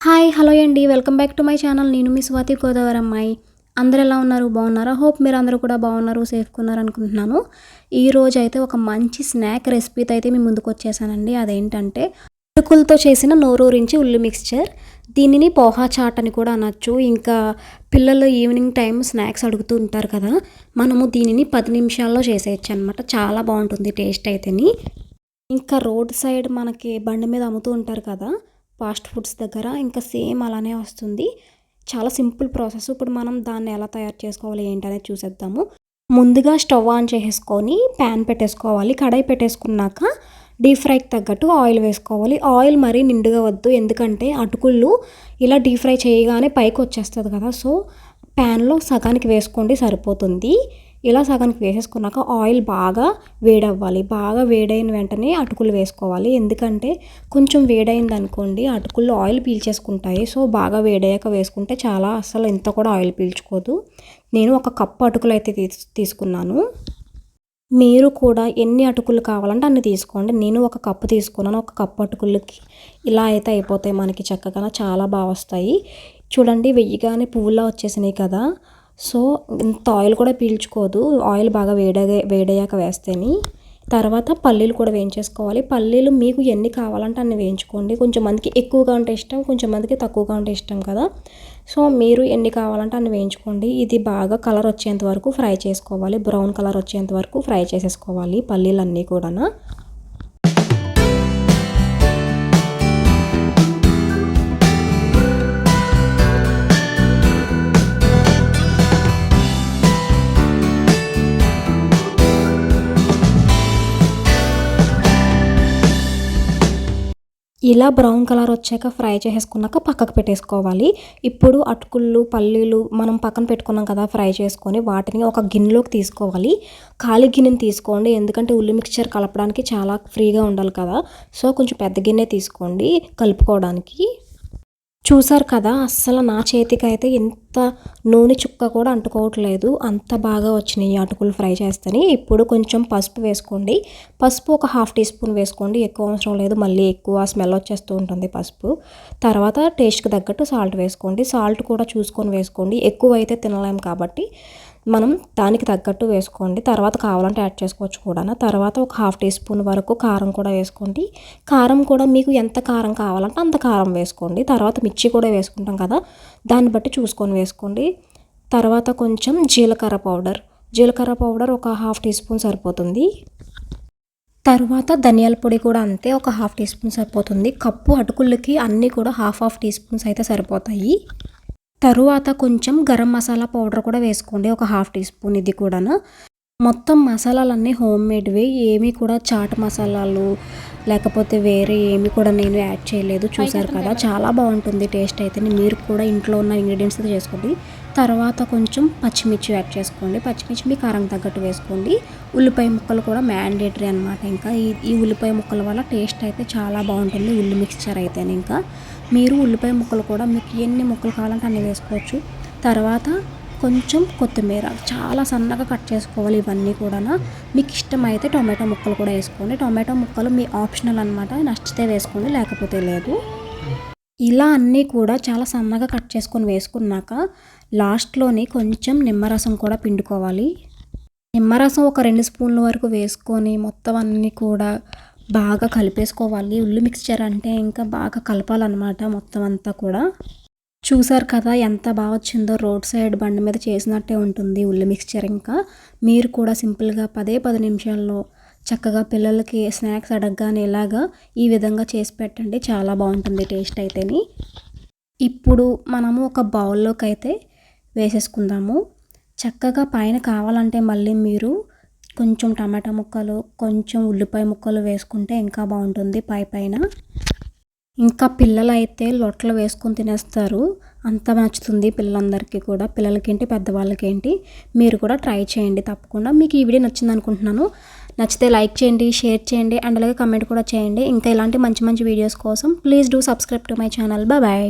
Hi hello అండి. Welcome back to my channel. నేను మీ స్వాతి గోదావరి అమ్మాయి అందరు ఎలా ఉన్నారు? బాగున్నారా? హోప్ మీరు అందరూ కూడా బాగున్నారు సేఫ్గా ఉన్నారు అనుకుంటున్నాను. ఈ అయితే ఒక మంచి స్నాక్ రెసిపీతో అయితే మీ ముందుకు వచ్చేసానండి. అదేంటంటే అటుకులతో చేసిన నోరూరించి ఉల్లి మిక్స్చర్. దీనిని పోహా చాట్ అని కూడా అనొచ్చు. ఇంకా పిల్లలు ఈవినింగ్ టైం స్నాక్స్ అడుగుతూ ఉంటారు కదా మనము దీనిని పది నిమిషాల్లో చేసేయచ్చు అనమాట చాలా బాగుంటుంది టేస్ట్ అయితేని. ఇంకా రోడ్ సైడ్ మనకి బండి మీద అమ్ముతూ ఉంటారు కదా ఫాస్ట్ ఫుడ్స్ దగ్గర ఇంకా సేమ్ అలానే వస్తుంది. చాలా సింపుల్ ప్రాసెస్. ఇప్పుడు మనం దాన్ని ఎలా తయారు చేసుకోవాలి ఏంటనేది చూసేద్దాము. ముందుగా స్టవ్ ఆన్ చేసేసుకొని ప్యాన్ పెట్టేసుకోవాలి. కడాయి పెట్టేసుకున్నాక డీప్ ఫ్రైకి తగ్గట్టు ఆయిల్ వేసుకోవాలి. ఆయిల్ మరీ నిండుగా వద్దు. ఎందుకంటే అటుకుళ్ళు ఇలా డీప్ ఫ్రై చేయగానే పైకి వచ్చేస్తుంది కదా. సో ప్యాన్లో సగానికి వేసుకోండి సరిపోతుంది. ఇలా సగానికి వేసేసుకున్నాక ఆయిల్ బాగా వేడవ్వాలి. బాగా వేడైన వెంటనే అటుకులు వేసుకోవాలి. ఎందుకంటే కొంచెం వేడైంది అనుకోండి అటుకులు ఆయిల్ పీల్చేసుకుంటాయి. సో బాగా వేడయ్యాక వేసుకుంటే చాలా అసలు ఎంత కూడా ఆయిల్ పీల్చుకోదు. నేను ఒక కప్పు అటుకులు అయితే తీసుకున్నాను. మీరు కూడా ఎన్ని అటుకులు కావాలంటే అన్ని తీసుకోండి. నేను ఒక కప్పు తీసుకున్నాను. ఒక కప్పు అటుకులకి ఇలా అయితే అయిపోతాయి మనకి చక్కగా చాలా బాగా వస్తాయి. చూడండి వెయ్యిగానే పువ్వులా వచ్చేసినాయి కదా. సో ఇంత ఆయిల్ కూడా పీల్చుకోదు. ఆయిల్ బాగా వేడగా వేడయ్యాక వేస్తేని. తర్వాత పల్లీలు కూడా వేయించేసుకోవాలి. పల్లీలు మీకు ఎన్ని కావాలంటే అన్ని వేయించుకోండి. కొంచెం మందికి ఎక్కువగా ఉంటే ఇష్టం కొంచెం మందికి తక్కువగా ఉంటే ఇష్టం కదా. సో మీరు ఎన్ని కావాలంటే అన్ని వేయించుకోండి. ఇది బాగా కలర్ వచ్చేంత వరకు ఫ్రై చేసుకోవాలి. బ్రౌన్ కలర్ వచ్చేంత వరకు ఫ్రై చేసేసుకోవాలి పల్లీలు అన్నీ కూడా ఇలా బ్రౌన్ కలర్ వచ్చాక ఫ్రై చేసేసుకున్నాక పక్కకు పెట్టేసుకోవాలి. ఇప్పుడు అటుకుళ్ళు పల్లీలు మనం పక్కన పెట్టుకున్నాం కదా ఫ్రై చేసుకొని వాటిని ఒక గిన్నెలోకి తీసుకోవాలి. ఖాళీ గిన్నెని తీసుకోండి ఎందుకంటే ఉల్లి మిక్చర్ కలపడానికి చాలా ఫ్రీగా ఉండాలి కదా. సో కొంచెం పెద్ద గిన్నె తీసుకోండి కలుపుకోవడానికి. చూసారు కదా అస్సలు నా చేతికి అయితే ఎంత నూనె చుక్క కూడా అంటుకోవట్లేదు. అంత బాగా వచ్చినాయి అటుకులు ఫ్రై చేస్తేనే. ఇప్పుడు కొంచెం పసుపు వేసుకోండి. పసుపు ఒక హాఫ్ టీ స్పూన్ వేసుకోండి. ఎక్కువ అవసరం లేదు. మళ్ళీ ఎక్కువ స్మెల్ వచ్చేస్తూ ఉంటుంది పసుపు. తర్వాత టేస్ట్కి తగ్గట్టు సాల్ట్ వేసుకోండి. సాల్ట్ కూడా చూసుకొని వేసుకోండి. ఎక్కువ అయితే తినలేం కాబట్టి మనం దానికి తగ్గట్టు వేసుకోండి. తర్వాత కావాలంటే యాడ్ చేసుకోవచ్చు కూడా తర్వాత ఒక హాఫ్ టీ స్పూన్ వరకు కారం కూడా వేసుకోండి. కారం కూడా మీకు ఎంత కారం కావాలంటే అంత కారం వేసుకోండి. తర్వాత మిర్చి కూడా వేసుకుంటాం కదా దాన్ని బట్టి చూసుకొని వేసుకోండి. తర్వాత కొంచెం జీలకర్ర పౌడర్. జీలకర్ర పౌడర్ ఒక హాఫ్ టీ స్పూన్ సరిపోతుంది. తర్వాత ధనియాల పొడి కూడా అంతే ఒక హాఫ్ టీ స్పూన్ సరిపోతుంది. కప్పు అటుకులకి అన్నీ కూడా హాఫ్ హాఫ్ టీ స్పూన్స్ అయితే సరిపోతాయి. తరువాత కొంచెం గరం మసాలా పౌడర్ కూడా వేసుకోండి ఒక హాఫ్ టీ స్పూన్ ఇది కూడా మొత్తం మసాలాలన్నీ హోమ్ మేడ్వి ఏమీ కూడా చాట్ మసాలాలు లేకపోతే వేరే ఏమి కూడా నేను యాడ్ చేయలేదు. చూసారు కదా చాలా బాగుంటుంది టేస్ట్ అయితే. మీరు కూడా ఇంట్లో ఉన్న ఇంగ్రీడియంట్స్ చేసుకోండి. తర్వాత కొంచెం పచ్చిమిర్చి యాడ్ చేసుకోండి. పచ్చిమిర్చి మీ కారం తగ్గట్టు వేసుకోండి. ఉల్లిపాయ ముక్కలు కూడా మ్యాండేటరీ అనమాట ఇంకా. ఈ ఈ ఉల్లిపాయ ముక్కల వల్ల టేస్ట్ అయితే చాలా బాగుంటుంది. ఉల్లి మిక్స్చర్ అయితే ఇంకా. మీరు ఉల్లిపాయ ముక్కలు కూడా మీకు ఎన్ని ముక్కలు కావాలంటే అన్ని వేసుకోవచ్చు. తర్వాత కొంచెం కొత్తిమీర. చాలా సన్నగా కట్ చేసుకోవాలి ఇవన్నీ కూడా మీకు ఇష్టమైతే టొమాటో ముక్కలు కూడా వేసుకోండి. టొమాటో ముక్కలు మీ ఆప్షనల్ అనమాట నచ్చితే వేసుకోండి లేకపోతే లేదు. ఇలా అన్నీ కూడా చాలా సన్నగా కట్ చేసుకొని వేసుకున్నాక లాస్ట్లోని కొంచెం నిమ్మరసం కూడా పిండుకోవాలి. నిమ్మరసం ఒక రెండు స్పూన్ల వరకు వేసుకొని మొత్తం అన్నీ కూడా బాగా కలిపేసుకోవాలి. ఉల్లి మిక్స్చర్ అంటే ఇంకా బాగా కలపాలన్నమాట మొత్తం అంతా కూడా. చూసారు కదా ఎంత బాగా వచ్చిందో రోడ్ సైడ్ బండి మీద చేసినట్టే ఉంటుంది ఉల్లి మిక్స్చర్ ఇంకా. మీరు కూడా సింపుల్గా పదే పది నిమిషాల్లో చక్కగా పిల్లలకి స్నాక్స్ అడగగానే ఇలాగా ఈ విధంగా చేసి పెట్టండి. చాలా బాగుంటుంది టేస్ట్ అయితేని. ఇప్పుడు మనము ఒక బౌల్లోకి అయితే వేసేసుకుందాము. చక్కగా పైన కావాలంటే మళ్ళీ మీరు కొంచెం టమాటా ముక్కలు కొంచెం ఉల్లిపాయ ముక్కలు వేసుకుంటే ఇంకా బాగుంటుంది పై పైన. ఇంకా పిల్లలు అయితే లొట్టలు వేసుకొని తినేస్తారు. అంత నచ్చుతుంది పిల్లలందరికీ కూడా. పిల్లలకేంటి పెద్దవాళ్ళకేంటి మీరు కూడా ట్రై చేయండి తప్పకుండా. మీకు ఈ వీడియో నచ్చింది అనుకుంటున్నాను నచ్చితే లైక్ చేయండి షేర్ చేయండి అండ్ అలాగే కమెంట్ కూడా చేయండి. ఇంకా ఇలాంటి మంచి మంచి వీడియోస్ కోసం please do subscribe to my channel bye